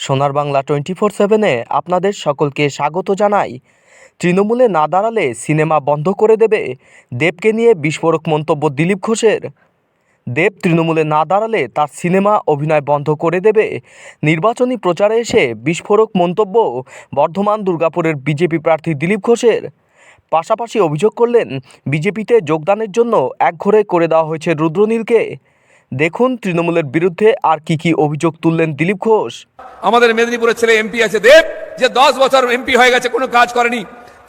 সোনার Bangla twenty four সেভেনে আপনাদের সকলকে স্বাগত জানাই। তৃণমূলে না দাঁড়ালে সিনেমা বন্ধ করে দেবে দেবকে নিয়ে বিস্ফোরক মন্তব্য দিলীপ ঘোষের। দেব তৃণমূলে না দাঁড়ালে তার সিনেমা অভিনয় বন্ধ করে দেবে। নির্বাচনী প্রচারে এসে বিস্ফোরক মন্তব্য বর্ধমান দুর্গাপুরের বিজেপি প্রার্থী দিলীপ ঘোষের। পাশাপাশি অভিযোগ করলেন, বিজেপিতে যোগদানের জন্য একঘরে করে দেওয়া হয়েছে রুদ্রনীলকে। দেখুন তৃণমূলের বিরুদ্ধে আর কি কি অভিযোগ তুললেন দিলীপ ঘোষ। আমাদের মেদিনীপুরের ছেলে এমপি আছে দেব, যে দশ বছর এমপি হয়ে গেছে, কোনো কাজ করেনি।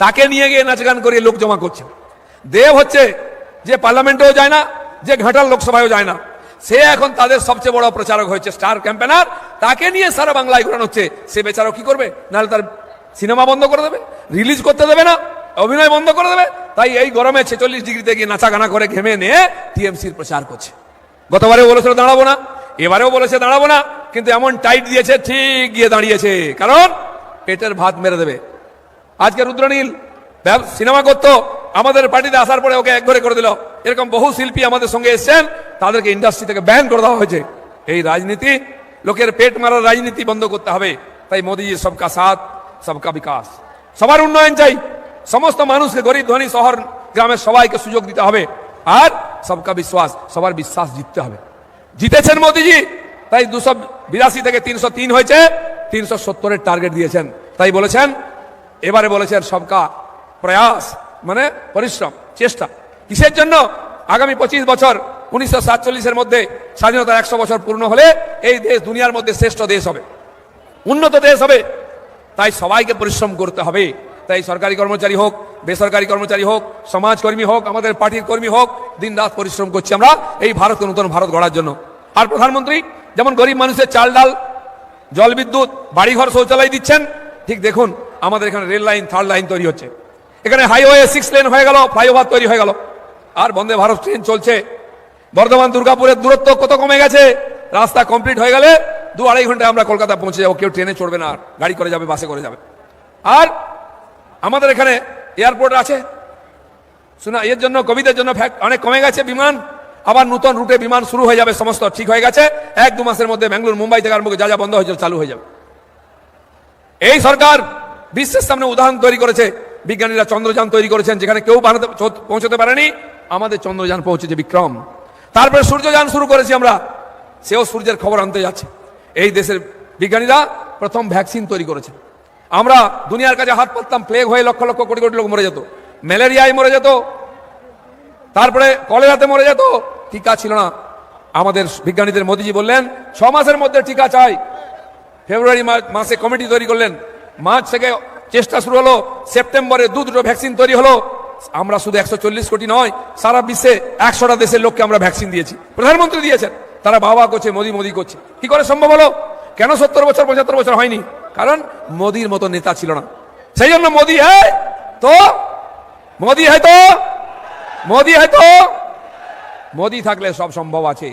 তাকে নিয়ে গিয়ে নাচ গান করিয়ে লোক জমা করছে। দেব হচ্ছে যে পার্লামেন্টেও যায় না, যে ঘাটাল লোকসভায়ও যায় না। সে এখন তাদের সবচেয়ে বড় প্রচারক হয়েছে, স্টার ক্যাম্পেনার। তাকে নিয়ে সারা বাংলায় ঘোরানো হচ্ছে। সে বেচারা কি করবে? নাহলে তার সিনেমা বন্ধ করে দেবে, রিলিজ করতে দেবে না, অভিনয় বন্ধ করে দেবে। তাই এই গরমে ছেচল্লিশ ডিগ্রিতে গিয়ে নাচা গানা করে ঘেমে নিয়ে টিএমসির প্রচার করছে। গতবারেও বলেছিল দাঁড়াবো না, এবারেও বলেছে দাঁড়াবো না, কিন্তু এমন টাইট দিয়েছে, ঠিক গিয়ে দাঁড়িয়েছে। কারণ পেটের ভাত মেরে দেবে। আজকে রুদ্রনীল সিনেমা করতো, আমাদের পার্টিতে আসার পরে ওকে এক ঘরে করে দিল। এরকম বহু শিল্পী আমাদের সঙ্গে এসছেন, তাদেরকে ইন্ডাস্ট্রি থেকে ব্যান করে দেওয়া হয়েছে। এই রাজনীতি, লোকের পেট মারার রাজনীতি বন্ধ করতে হবে। তাই মোদীজি সবকা সাথ, সবকা বিকাশ। সবার উন্নয়ন চাই। সমস্ত মানুষকে, গরিব, ধনী, শহর, গ্রামের সবাইকে সুযোগ দিতে হবে। আর সবকা বিশ্বাস সবার বিশ্বাস জিততে হবে জিতেছেন মোদীজি তাই দুশো বিরাশি থেকে তিনশো তিন হয়েছে তিনশো সত্তরের টার্গেট দিয়েছেন তাই বলেছেন এবারে বলেছেন সবকা প্রয়াস মানে পরিশ্রম চেষ্টা কিসের জন্য? আগামী পঁচিশ বছর উনিশশো সাতচল্লিশের মধ্যে স্বাধীনতার একশো বছর পূর্ণ হলে এই দেশ দুনিয়ার মধ্যে শ্রেষ্ঠ দেশ হবে। উন্নত দেশ হবে। তাই সবাইকে পরিশ্রম করতে হবে। তাই সরকারি কর্মচারী হোক, বেসরকারি কর্মচারী হোক, সমাজকর্মী হোক, আমাদের পার্টির কর্মী হোক দিন রাত পরিশ্রম করছি আমরা এই ভারতকে নতুন ভারত গড়ার জন্য। আর প্রধানমন্ত্রী যেমন গরিব মানুষের চাল ডাল, জল বিদ্যুৎ, বাড়িঘর শৌচালয় দিচ্ছেন, ঠিক দেখুন, আমাদের এখানে রেল লাইন, থার্ড লাইন তৈরি হচ্ছে। এখানে হাইওয়ে সিক্স লেন হয়ে গেল, ফ্লাইওভার তৈরি হয়ে গেল। আর বন্দে ভারত ট্রেন চলছে। বর্ধমান, দুর্গাপুরের দূরত্ব কত কমে গেছে? রাস্তা কমপ্লিট হয়ে গেলে দু আড়াই ঘন্টায় আমরা কলকাতা পৌঁছে যাব, কেউ ট্রেনে চড়বে না আর, গাড়ি করে যাবে, বাসে করে যাবে। আর আমাদের এখানে এয়ারপোর্ট আছে। শোনা, এর জন্য কোভিডের জন্য অনেক কমে গেছে বিমান। আবার নতুন রুটে বিমান শুরু হয়ে যাবে, সমস্ত ঠিক হয়ে গেছে। এক দু মাসের মধ্যে ব্যাঙ্গালোর, মুম্বাই থেকে আরম্ভ যা যা বন্ধ হয়েছিল চালু হয়ে যাবে। এই সরকার বিশ্বের সামনে উদাহরণ তৈরি করেছে। বিজ্ঞানীরা চন্দ্রযান তৈরি করেছেন, যেখানে কেউ পৌঁছতে পারেনি। আমাদের চন্দ্রযান পৌঁছেছে বিক্রম। তারপরে সূর্যযান শুরু করেছি আমরা। সেও সূর্যের খবর আনতে যাচ্ছে। এই দেশের বিজ্ঞানীরা প্রথম ভ্যাকসিন তৈরি করেছে আমরা দুনিয়ার কাছে হাত পাততাম প্লেগ হয়ে লক্ষ লক্ষ কোটি কোটি লোক মরে যেত। ম্যালেরিয়ায় মরে যেত। তারপরে কলেরাতে মরে যেত। টিকা ছিল না। আমাদের বিজ্ঞানীদের মোদিজি বললেন, ছ মাসের মধ্যে টিকা চাই। ফেব্রুয়ারি মাসে কমিটি তৈরি করলেন। মার্চ থেকে চেষ্টা শুরু হলো। সেপ্টেম্বরে দু দুটো ভ্যাকসিন তৈরি হলো। আমরা শুধু একশো চল্লিশ কোটি নয়, সারা বিশ্বে একশোটা দেশের লোককে আমরা ভ্যাকসিন দিয়েছি। প্রধানমন্ত্রী দিয়েছেন। তারা বাবা করছে, মোদি মোদি করছে। কি করে সম্ভব হলো? কেন সত্তর বছর, পঁচাত্তর বছর হয়নি? কারণ মোদির মতো নেতা ছিল না। সেই জন্য মোদি হ্যাঁ তো, মোদি হয়তো মোদি হয়তো মোদি থাকলে সব সম্ভব আছে।